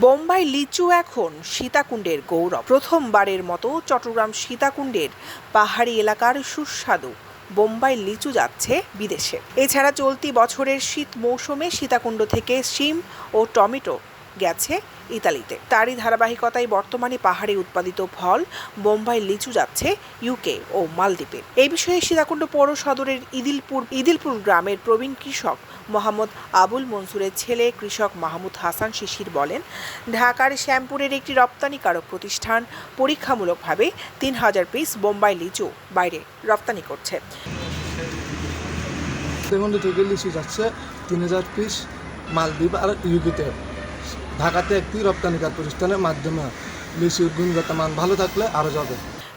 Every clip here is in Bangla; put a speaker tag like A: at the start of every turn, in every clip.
A: বোম্বাই লিচু এখন সীতাকুণ্ডের গৌরব। প্রথমবারের মতো চট্টগ্রাম সীতাকুণ্ডের পাহাড়ি এলাকার সুস্বাদু বোম্বাই লিচু যাচ্ছে বিদেশে। এছাড়া চলতি বছরের শীত মৌসুমে সীতাকুণ্ড থেকে শিম ও টমেটো গেছে ইতালিতে। তারই ধারাবাহিকতায় বর্তমানে পাহাড়ে উৎপাদিত ফল বোম্বাই লিচু যাচ্ছে ইউকে ও মালদ্বীপে। এই বিষয়ে সীতাকুণ্ড পৌর সদরের ইদিলপুর ইদিলপুর গ্রামের প্রবীণ কৃষক মোহাম্মদ আবুল মনসুরের ছেলে কৃষক মাহমুদ হাসান শিশির বলেন, ঢাকার শ্যামপুরের একটি রপ্তানিকারক প্রতিষ্ঠান পরীক্ষামূলকভাবে তিন হাজার পিস বোম্বাই লিচু বাইরে রপ্তানি করছে।
B: লিচু যাচ্ছে তিন হাজার পিস মালদ্বীপ আর ইউপিতে ঢাকাতে একটি রপ্তানিকার প্রতিষ্ঠানের মাধ্যমে লিচুর গুণগত মান ভালো থাকলে আরও যাবে।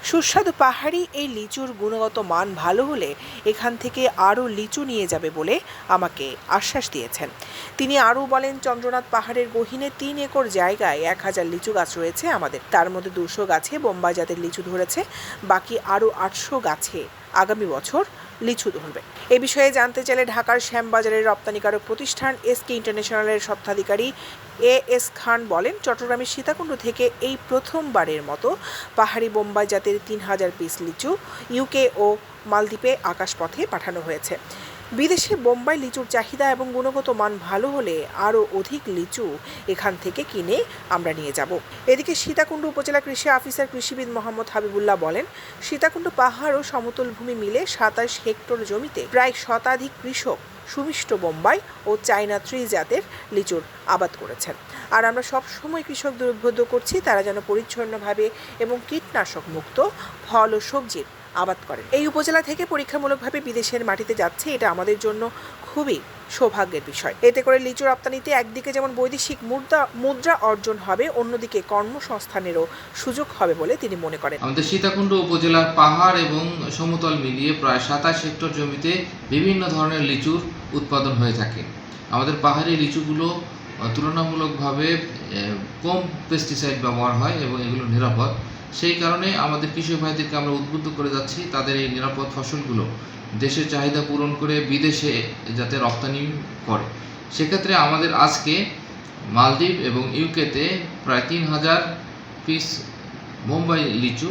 A: সুস্বাদু পাহাড়ি এই লিচুর গুণগত মান ভালো হলে এখান থেকে আরও লিচু নিয়ে যাবে বলে আমাকে আশ্বাস দিয়েছেন। তিনি আরও বলেন, চন্দ্রনাথ পাহাড়ের গহিনে তিন একর জায়গায় এক হাজার লিচু গাছ রয়েছে আমাদের। তার মধ্যে দুশো গাছে বোম্বাই জাতের লিচু ধরেছে, বাকি আরও আটশো গাছে আগামী বছর লিচু ধরবে। এ বিষয়ে জানতে চাইলে ঢাকার শ্যামবাজারের রপ্তানিকারক প্রতিষ্ঠান এসকে ইন্টারন্যাশনালের স্বত্বাধিকারী এ এস খান বলেন, চট্টগ্রামের সীতাকুণ্ড থেকে এই প্রথমবারের মতো পাহাড়ি বোম্বাই জাতের তিন হাজার পিস লিচু ইউকে ও মালদ্বীপে আকাশপথে পাঠানো হয়েছে। বিদেশে বোম্বাই লিচুর চাহিদা এবং গুণগত মান ভালো হলে আরও অধিক লিচু এখান থেকে কিনে আমরা নিয়ে যাব। এদিকে সীতাকুণ্ড উপজেলা কৃষি অফিসার কৃষিবিদ মোহাম্মদ হাবিবুল্লাহ বলেন, সীতাকুণ্ড পাহাড় ও সমতল ভূমি মিলে সাতাশ হেক্টর জমিতে প্রায় শতাধিক কৃষক সুমিষ্ট বোম্বাই ও চায়না থ্রি জাতের লিচুর আবাদ করেছেন। আর আমরা সব সময় কৃষকদের উদ্বুদ্ধ করছি, তারা যেন পরিচ্ছন্নভাবে এবং কীটনাশক মুক্ত ফল ও সবজির আবাদ করেন। এই উপজেলা থেকে পরীক্ষামূলকভাবে বিদেশের মাটিতে যাচ্ছে এটা আমাদের জন্য খুবই সৌভাগ্যের বিষয়। এতে করে লিচু রপ্তানিতে একদিকে যেমন বৈদেশিক মুদ্রা মুদ্রা অর্জন হবে, অন্যদিকে কর্মসংস্থানেরও সুযোগ হবে বলে তিনি মনে করেন।
C: আমাদের সীতাকুণ্ড উপজেলার পাহাড় এবং সমতল মিলিয়ে প্রায় সাতাশ হেক্টর জমিতে বিভিন্ন ধরনের লিচুর উৎপাদন হয়ে থাকে। আমাদের পাহাড়ি লিচুগুলো তুলনামূলকভাবে কম পেস্টিসাইড ব্যবহার হয় এবং এগুলো নিরাপদ। সেই কারণে আমাদের কৃষক ভাইদেরকে আমরা উদ্বুদ্ধ করে যাচ্ছি তাদের এই নিরাপদ ফসলগুলো দেশের চাহিদা পূরণ করে বিদেশে যাতে রপ্তানি করে। সেক্ষেত্রে আমাদের আজকে মালদ্বীপ এবং ইউকেতে প্রায় তিন হাজার পিস মুম্বাই লিচু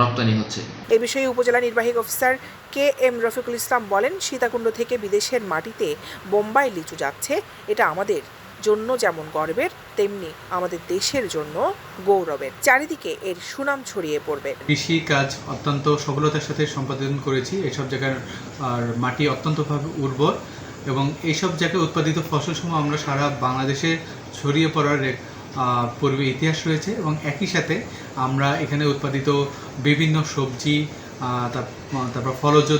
C: রপ্তানি হচ্ছে।
A: এ বিষয়ে উপজেলা নির্বাহী officer K M Rafiqul Islam বলেন, সীতাকুণ্ড থেকে বিদেশের মাটিতে বোম্বাই লিচু যাচ্ছে, এটা আমাদের জন্য যেমন গর্বের, তেমনি আমাদের দেশের জন্য গৌরবের। চারিদিকে এর সুনাম ছড়িয়ে পড়বে।
D: কৃষি কাজ অত্যন্ত সফলতার সাথে সম্পাদন করেছি। এসব জায়গার মাটি অত্যন্তভাবে উর্বর এবং এইসব জায়গায় উৎপাদিত ফসলসমূহ আমরা সারা বাংলাদেশে ছড়িয়ে পড়ার পূর্বে ইতিহাস রয়েছে এবং একই সাথে আমরা এখানে উৎপাদিত বিভিন্ন সবজি তার- তারপর ফলজ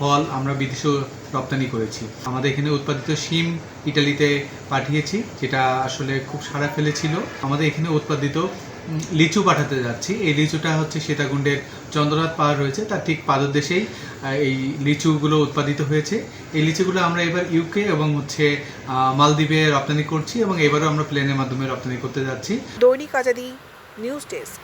D: ফল আমরা বিদেশেও রপ্তানি করেছি। আমাদের এখানে উৎপাদিত শিম ইটালিতে পাঠিয়েছি, যেটা আসলে খুব সাড়া ফেলেছিল। আমাদের এখানে উৎপাদিত লিচু পাঠাতে যাচ্ছি। এই লিচুটা হচ্ছে সীতাকুণ্ডের চন্দ্রনাথ পাহাড় রয়েছে, তার ঠিক পাদদেশেই এই লিচুগুলো উৎপাদিত হয়েছে। এই লিচুগুলো আমরা এবার ইউকে এবং হচ্ছে মালদ্বীপে রপ্তানি করছি এবং এবারও আমরা প্লেনের মাধ্যমে রপ্তানি করতে যাচ্ছি।
A: দৈনিক আজাদি, নিউজ ডেস্ক।